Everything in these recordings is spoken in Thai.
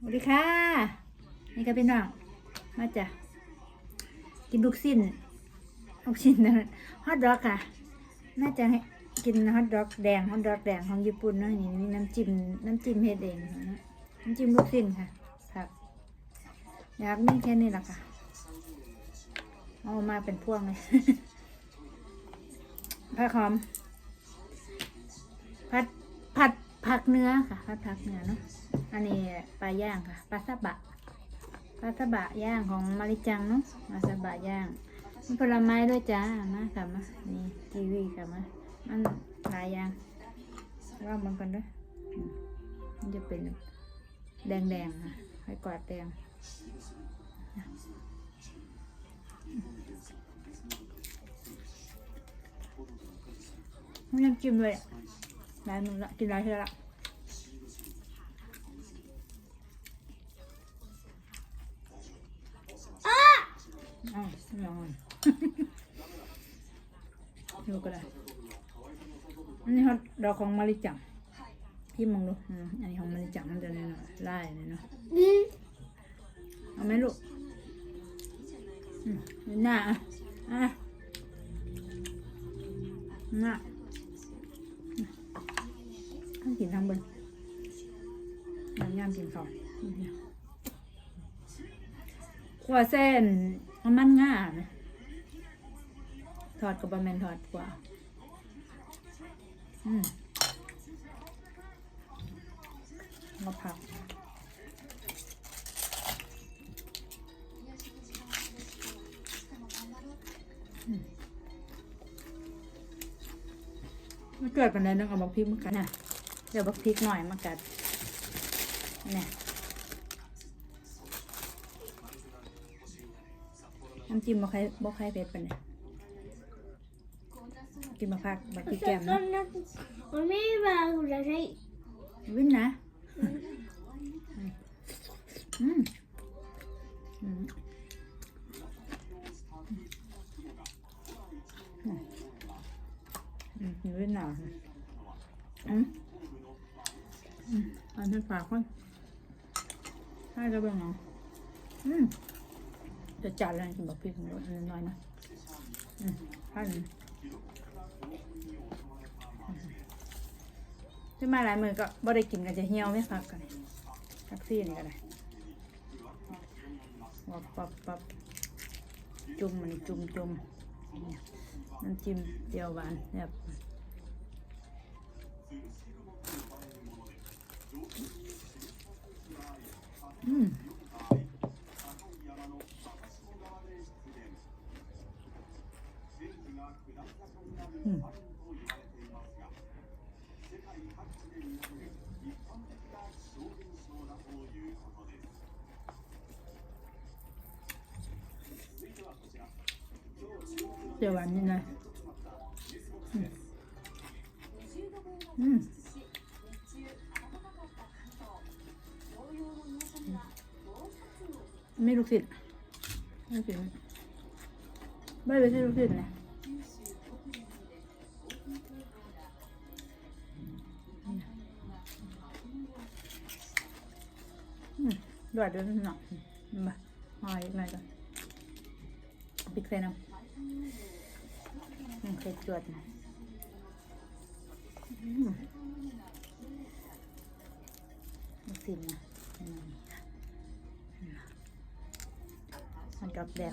สวัสดีค่ะ นี่ก็เป็นน้อง มาจ้ะ กินลูกสิ้นลูกชิ้นนะฮอทดอกค่ะ น่าจะให้กินฮอทดอกแดงฮอทดอกแดงของญี่ปุ่นเนาะนี่มีน้ำจิ้มน้ำจิ้มเฮ็ดเองนะน้ำจิ้มลูกสิ้นค่ะครับอยากมีแค่นี้แหละค่ะเอามาเป็นพวงเลยผักหอมผัดผัดผักเนื้อค่ะผัดผักเนื้อเนาะ อันนี้ปลาย่างค่ะปลาซาบะปลาซาบะย่างของมาริจังเนาะปลาซาบะย่างมีผลไม้ด้วยจ้ามาค่ะมานี่กีวีค่ะมามันหลายอย่างว่ามันกันด้วยมันจะเป็นแดงๆค่ะให้กวาดแดงไม่น้ำจิ้มเลยอะหลายมือละกินหลายเท่าละอ้าว ลองมันดูก็ได้อันนี้ฮอตดอกของมาริจังพี่มองดูอันนี้ของมาริจังมันจะเนี่ ขัวเส้นน้ำมันง่าทอดกับบะเมนทอดกว่าอืมมาผักมมาเกิดกันเลยนึกเอาบักพริกมากัดนะเดี๋ยวบักพริกหน่อยมากัดเนี่ย จิ้มบ่ใครบ่ใครเผ็ดปานเนี่ยกินมาพักบักกี้แก้มนะมันไม่มาคุณจะใช้วิ่นนะ อืม อืม อืมอืมวิ่นหนาอืมอืมอันนี้ปากมันให้จะเป็นไงอืม จะจัดอะไรกินบักพริกของรสน้อยนะอืมให้ขึ้นมาหลายมือก็บ่ได้กินก็จะเหี่ยวไม่พักกันทักซี่นี่ก็ได้วับปับปับจุ่มมันจุ่มจุ่มน้ำจิ้มเจียวหวานแบบอืมอืม เจียวหวานนี่นะอืมไม่ลูกศิษย์ไม่ศิษย์ไม่ไปที่ลูกศิษย์นะอืมดอดด้วยหน่อยมามาอีกหน่อยก่อนปิดไฟน้ำมัน เคยจวดนะอืมมันสินนะมันดอกแดง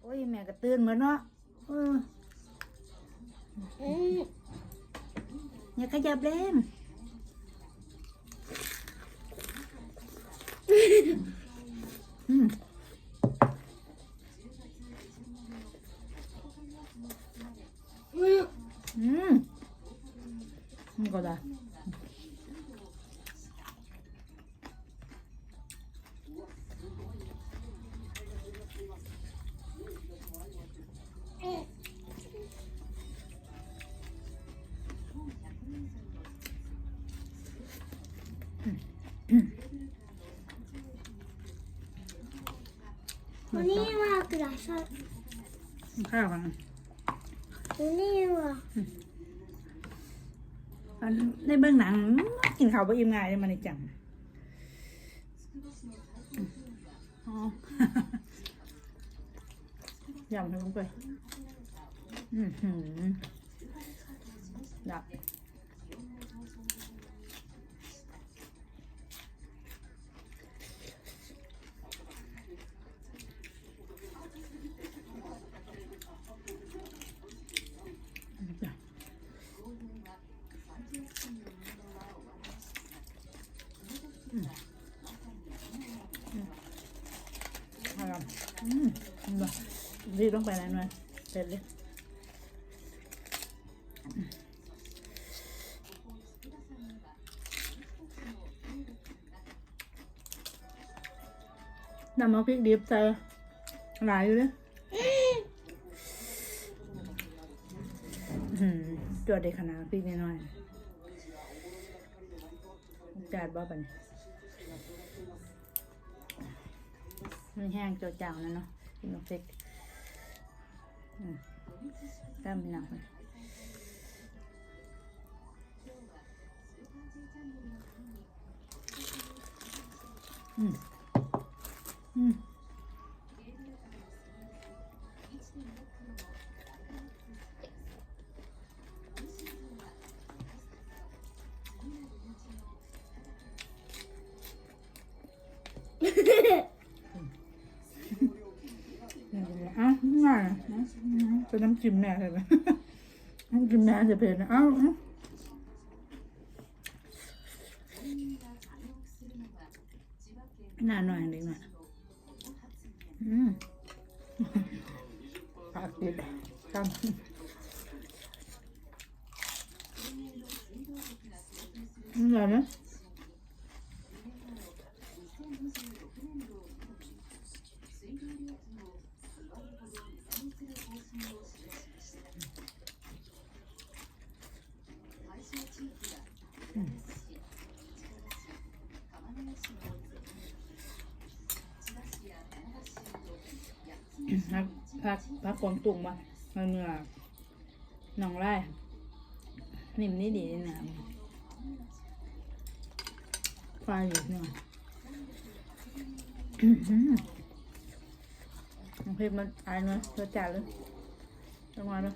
โอ้ย แม่ก็ตื่นเหมือนเนาะเอออย่าขยับแรง วันนี้มากระชากข้าวกันวันนี้มาอันในเบื้องหนังกินข้าวบ่อิ่มง่ายเลยมันในจังอ๋อยำให้ลงไป อือหือดับจ้ะอืมอืมเอาล่ะอืมบ่ รีบลงไปแล้วหน่อยเสร็จเลยนำเอาพริกดิบใส่หลายอยู่เลยอืมจวดได้ขนาดพริกน้อยจาดบ่ปันมันแห้งจดจางแล้วเนาะกินกับพริก อืมตามไป เป็นน้ำจิ้มแม่เลยไหมน้ำจิ้มแม่จะเผ็ดนะเอ้าหน้าหน่อยหนึ่งอะอืมปากติดกันอร่อยไหม พักพักพักกวางตุงมามันเมื่อหนองไร่นิ่มนี่ดีนี่นะไฟอยู่เนี่ยอื้อหือน้องเพชรมันอายเลยเธอจัดเลยจังหวะเนี่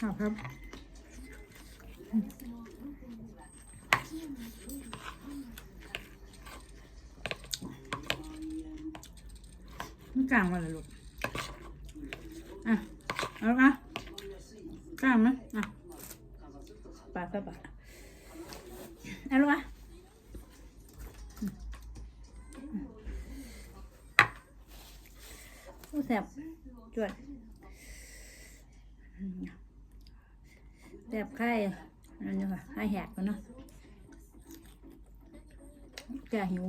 อืมครับครับมันกลางมาเลยลูก อะ เอาอะกลางไหมอะปาดปาดปาดเอาลูกอะอืมอืมโอ้แสบจวด แสบไข่นั่นอยู่ค่ะไข้แหกกันเนาะแก่หิว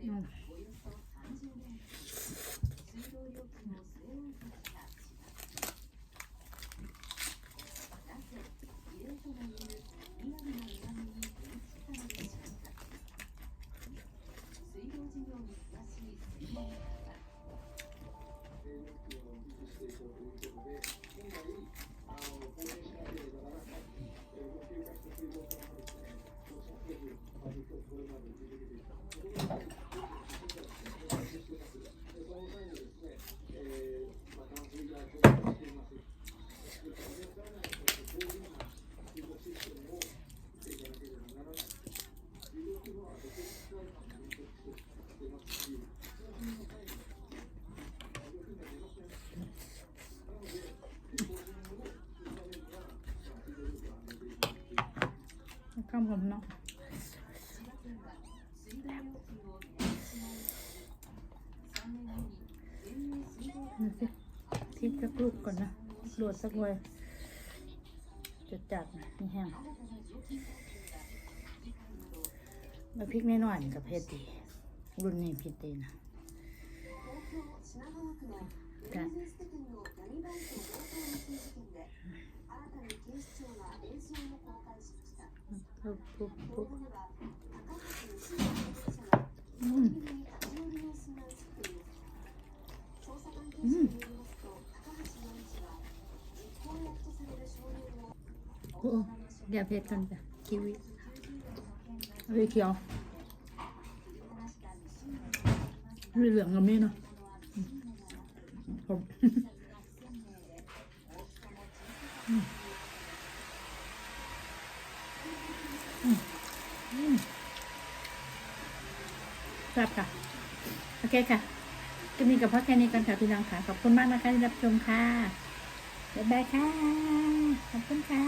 Thank you. สักลูกก่อนนะโดดสักเลยจะจัดนะนี่แห้งมาพริกน้อยๆนี่กับเพชรดีรุ่นนี้พิดดีนะจ้ะปุ๊บปุ๊บปุ๊บอืมอืมโอ้ เดี๋ยวเพชรกันจ้ะคิวิเอาไปเขียวเหลืองกับมีเนาะผมครับค่ะ โอเคค่ะก็มีกับพ่อแค่นี้กันค่ะพี่น้องค่ะ ขอบคุณมากนะคะที่รับชมค่ะ บ๊ายบายค่ะ ขอบคุณค่ะ